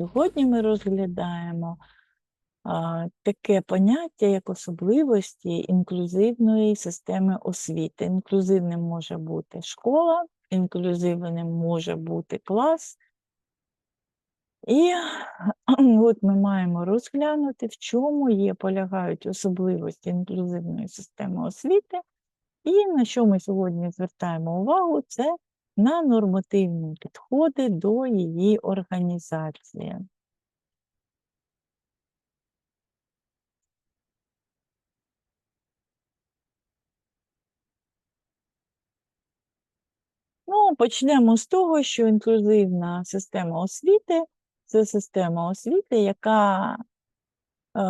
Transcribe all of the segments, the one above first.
Сьогодні ми розглядаємо а, таке поняття, як особливості інклюзивної системи освіти. Інклюзивним може бути школа, інклюзивним може бути клас. І от ми маємо розглянути, в чому є, полягають особливості інклюзивної системи освіти, і на що ми сьогодні звертаємо увагу, це на нормативні підходи до її організації. Ну, почнемо з того, що інклюзивна система освіти це система освіти, яка е,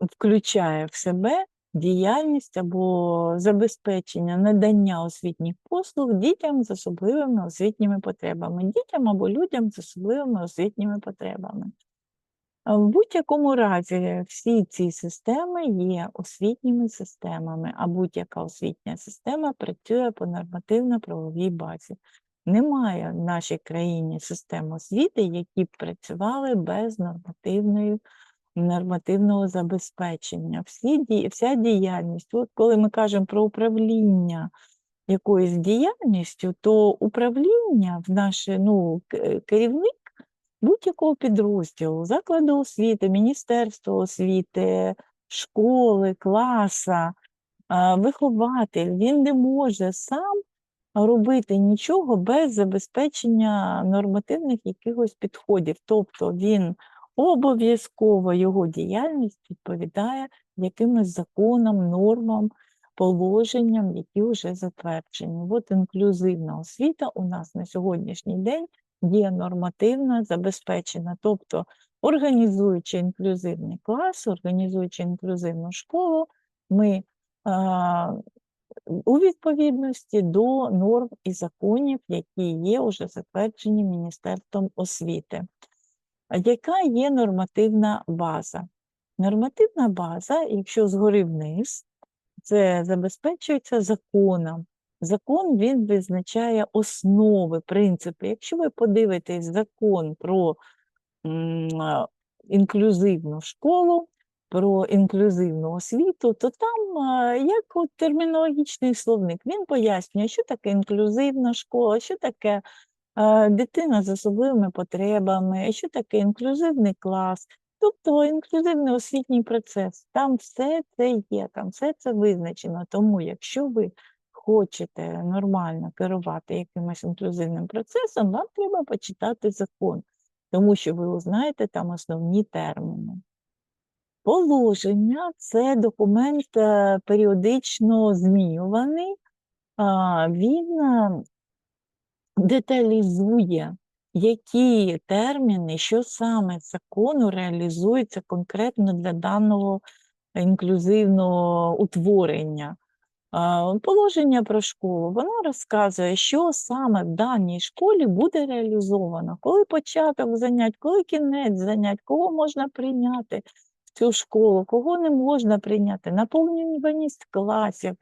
включає в себе діяльність або забезпечення надання освітніх послуг дітям з особливими освітніми потребами, дітям або людям з особливими освітніми потребами. В будь-якому разі всі ці системи є освітніми системами, а будь-яка освітня система працює по нормативно-правовій базі. Немає в нашій країні систем освіти, які б працювали без нормативної, нормативного забезпечення. Всі, Вся діяльність, от коли ми кажемо про управління якоюсь діяльністю, то управління в наше ну, керівник будь-якого підрозділу, закладу освіти, Міністерства освіти, школи, класа, вихователь, він не може сам робити нічого без забезпечення нормативних якихось підходів. Тобто він обов'язково його діяльність відповідає якимось законам, нормам, положенням, які вже затверджені. От інклюзивна освіта у нас на сьогоднішній день є нормативна, забезпечена, тобто організуючи інклюзивний клас, організуючи інклюзивну школу, ми у відповідності до норм і законів, які є уже затверджені Міністерством освіти. Яка є нормативна база? Нормативна база, якщо згори вниз, це забезпечується законом. Закон він визначає основи, принципи. Якщо ви подивитесь закон про інклюзивну школу, про інклюзивну освіту, то там, як от термінологічний словник, він пояснює, що таке інклюзивна школа, що таке дитина з особливими потребами, що таке інклюзивний клас, тобто інклюзивний освітній процес. Там все це є, там все це визначено. Тому, якщо ви хочете нормально керувати якимось інклюзивним процесом, вам треба почитати закон, тому що ви узнаєте там основні терміни. Положення це документ е, періодично змінюваний, він е, деталізує, які терміни, що саме закону реалізується конкретно для даного інклюзивного утворення. Положення про школу, воно розказує, що саме в даній школі буде реалізовано, коли початок занять, коли кінець занять, кого можна прийняти в цю школу, кого не можна прийняти, наповнюваність класів,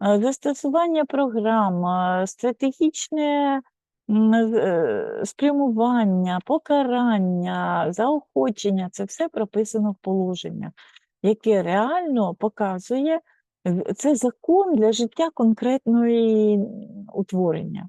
застосування програм, стратегічне е, спрямування, покарання, заохочення це все прописано в положеннях, яке реально показує це закон для життя конкретної утворення.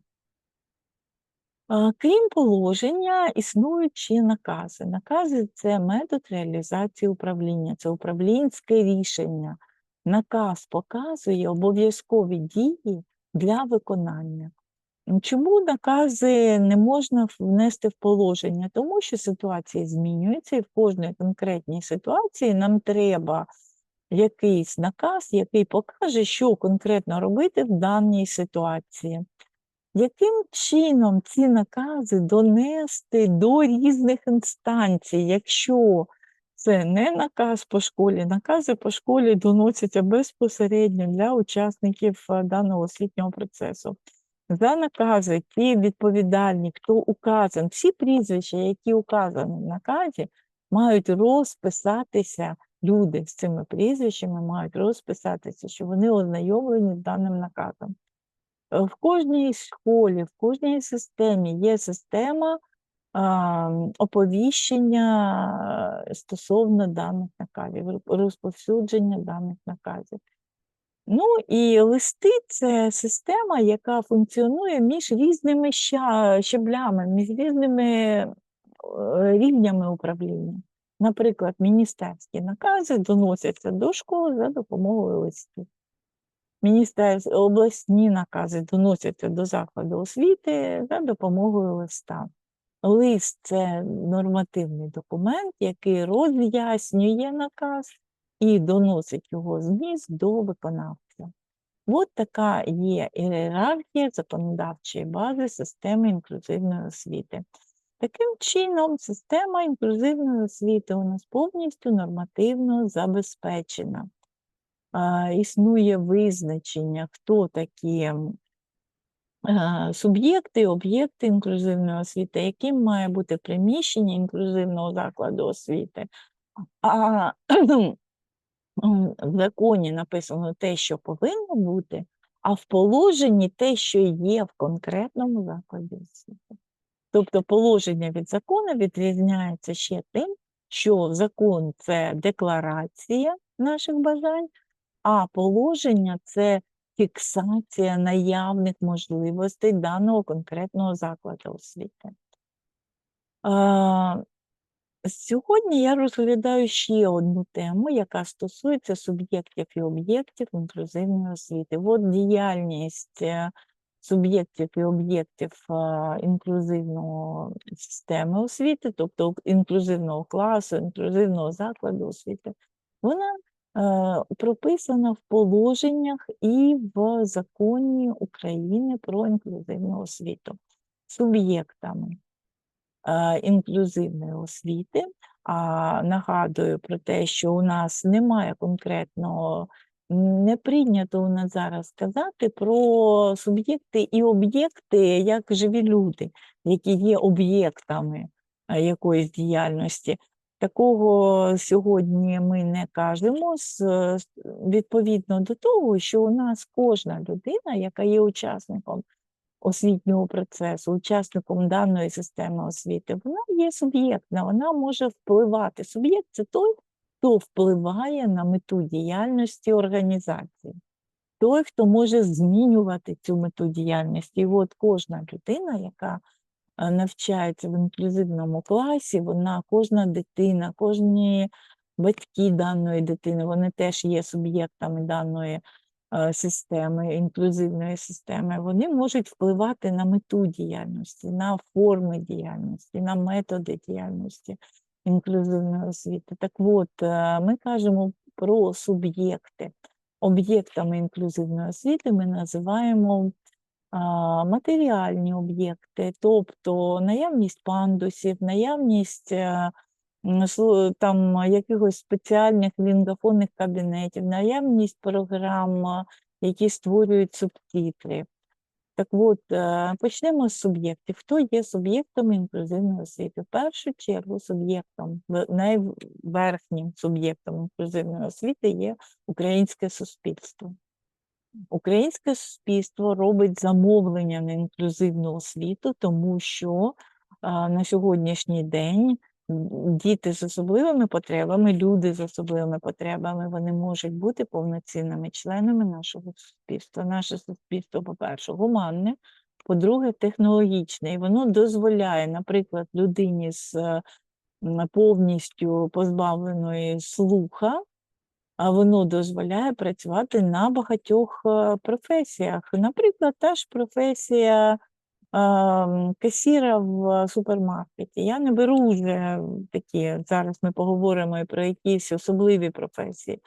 Крім положення, існують ще накази. Накази це метод реалізації управління, це управлінське рішення. Наказ показує обов'язкові дії для виконання. Чому накази не можна внести в положення? Тому що ситуація змінюється, і в кожній конкретній ситуації нам треба якийсь наказ, який покаже, що конкретно робити в даній ситуації. Яким чином ці накази донести до різних інстанцій, якщо це не наказ по школі, накази по школі доносяться безпосередньо для учасників е, даного освітнього процесу. За накази, ті відповідальні, хто указан, всі прізвища, які указані в наказі, мають розписатися люди з цими прізвищами мають розписатися, що вони ознайомлені з даним наказом. Е, в кожній школі, в кожній системі є система оповіщення, е, стосовно даних наказів, розповсюдження даних наказів. Ну і листи це система, яка функціонує між різними ща щаблями, між різними, е, рівнями управління. Наприклад, міністерські накази доносяться до школи за допомогою листів. Міністерс обласні накази доносяться до закладу освіти за допомогою листа. Лист це нормативний документ, який роз'яснює наказ і доносить його зміст до виконавця. От така є ієрархія законодавчої бази системи інклюзивної освіти. Таким чином, система інклюзивної освіти у нас повністю нормативно забезпечена. Існує визначення, хто такі суб'єкти, об'єкти інклюзивної освіти, яким має бути приміщення інклюзивного закладу освіти. А в законі написано те, що повинно бути, а в положенні те, що є в конкретному закладі освіти. Тобто положення від закону відрізняється ще тим, що закон це декларація наших бажань, а положення це фіксація наявних можливостей даного конкретного закладу освіти. Сьогодні я розглядаю ще одну тему, яка стосується суб'єктів і об'єктів інклюзивної освіти. От діяльність е, суб'єктів і об'єктів інклюзивної системи освіти, тобто інклюзивного класу, інклюзивного закладу освіти, вона е, прописана в положеннях і в законі України про інклюзивну освіту суб'єктами інклюзивної освіти. А нагадую про те, що у нас немає конкретного, не прийнято у нас зараз сказати про суб'єкти і об'єкти як живі люди, які є об'єктами якоїсь діяльності. Такого сьогодні ми не кажемо відповідно до того, що у нас кожна людина, яка є учасником освітнього процесу, учасником даної системи освіти, вона є суб'єктна, вона може впливати. Суб'єкт це той, хто впливає на мету діяльності організації, той, хто може змінювати цю мету діяльності. І от кожна людина, яка е, навчається в інклюзивному класі, вона, кожна дитина, кожні батьки даної дитини, вони теж є суб'єктами даної Е, системи, інклюзивної системи, вони можуть впливати на мету діяльності, на форми діяльності, на методи діяльності інклюзивної освіти. Так от, е, ми кажемо про суб'єкти. Об'єктами інклюзивної освіти ми називаємо матеріальні об'єкти, тобто наявність пандусів, наявність е, там якихось спеціальних лінгофонних кабінетів, наявність програм, які створюють субтитри. Так от, е, почнемо з суб'єктів. Хто є суб'єктом інклюзивної освіти? В першу чергу суб'єктом, найверхнім суб'єктом інклюзивної освіти є українське суспільство. Українське суспільство робить замовлення на інклюзивну освіту, тому що на сьогоднішній день діти з особливими потребами, люди з особливими потребами, вони можуть бути повноцінними членами нашого суспільства. Наше суспільство, по-перше, гуманне, по-друге, технологічне. І воно дозволяє, наприклад, людині з повністю позбавленої слуха, воно дозволяє працювати на багатьох е, професіях. Наприклад, та ж професія касіра в супермаркеті. Я не беру вже такі, зараз ми поговоримо і про якісь особливі професії.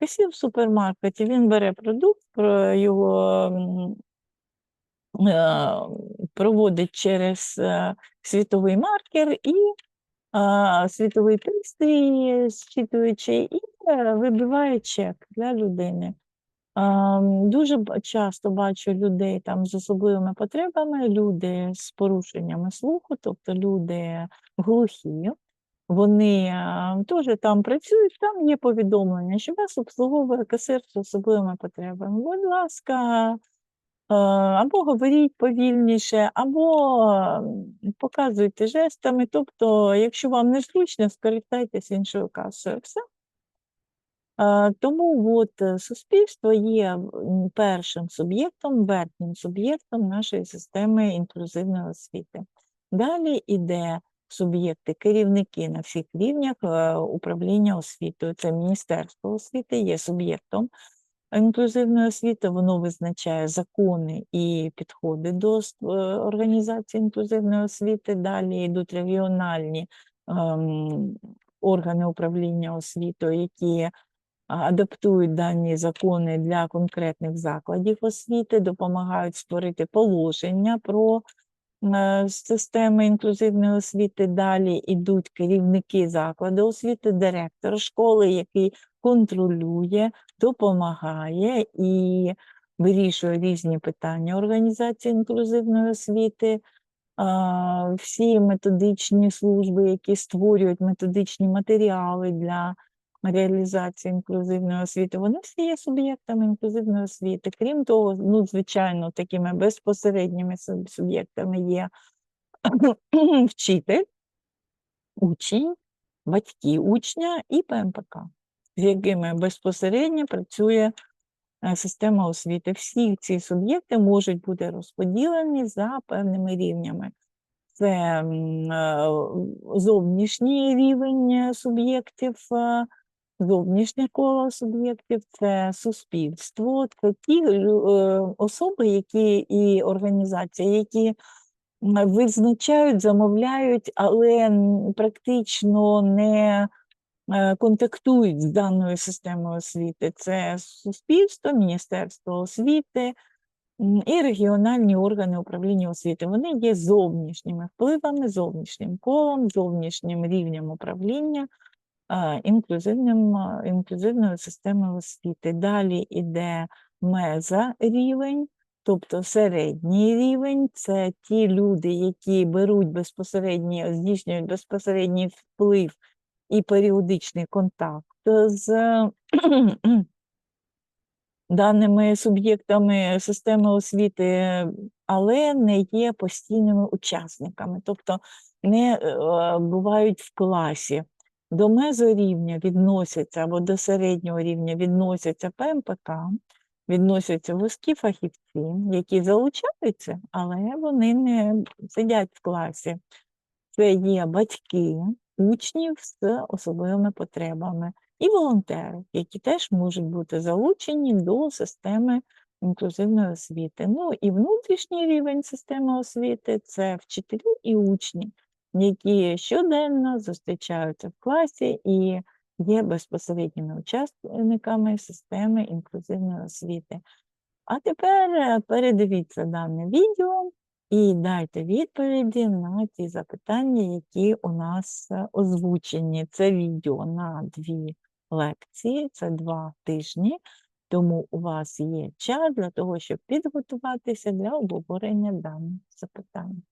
Касір в супермаркеті він бере продукт, його проводить через е, світовий маркер і світовий пристрій, зчитуючи, і е, вибиває чек для людини. Дуже часто бачу людей там з особливими потребами, люди з порушеннями слуху, тобто люди глухі. Вони теж там працюють, там є повідомлення, що вас обслуговує касир з особливими потребами. Будь ласка, або говоріть повільніше, або показуйте жестами. Тобто, якщо вам незручно, скористайтеся іншою касою. Все. Е, Тому от е, суспільство є першим суб'єктом, верхнім суб'єктом нашої системи інклюзивної освіти. Далі йде суб'єкти, керівники на всіх рівнях е, управління освітою. Це Міністерство освіти є суб'єктом інклюзивної освіти, воно визначає закони і підходи до е, організації інклюзивної освіти. Далі йдуть регіональні ем, органи управління освітою, які адаптують дані закони для конкретних закладів освіти, допомагають створити положення про е, системи інклюзивної освіти. Далі йдуть керівники закладу освіти, директор школи, який контролює, допомагає і вирішує різні питання організації інклюзивної освіти. Всі методичні служби, які створюють методичні матеріали для реалізації інклюзивної освіти, вони всі є суб'єктами інклюзивної освіти. Крім того, ну, звичайно, такими безпосередніми суб'єктами є вчитель, учень, батьки учня і ПМПК, з якими безпосередньо працює е, система освіти. Всі ці суб'єкти можуть бути розподілені за певними рівнями. Це е, зовнішній рівень суб'єктів, е, зовнішнє коло суб'єктів, це суспільство, це ті особи, які і організації, які визначають, замовляють, але практично не контактують з даною системою освіти. Це суспільство, Міністерство освіти і регіональні органи управління освіти. Вони є зовнішніми впливами, зовнішнім колом, зовнішнім рівнем управління е, інклюзивним, е, інклюзивною системою освіти. Далі йде мезарівень, тобто середній рівень це ті люди, які беруть безпосередній, здійснюють безпосередній вплив і періодичний контакт з даними суб'єктами системи освіти, але не є постійними учасниками, тобто не е, бувають в класі. До мезорівня відносяться або до середнього рівня відносяться ПМПК, відносяться вузькі фахівці, які залучаються, але вони не сидять в класі. Це є батьки учнів з особливими потребами і волонтери, які теж можуть бути залучені до системи інклюзивної освіти. Ну і внутрішній рівень системи освіти це вчителі і учні, які щоденно зустрічаються в класі і є безпосередніми учасниками системи інклюзивної освіти. А тепер е, передивіться дане відео і дайте відповіді на ті запитання, які у нас е, озвучені. Це відео на дві лекції, це два тижні, тому у вас є час для того, щоб підготуватися для обговорення даних запитань.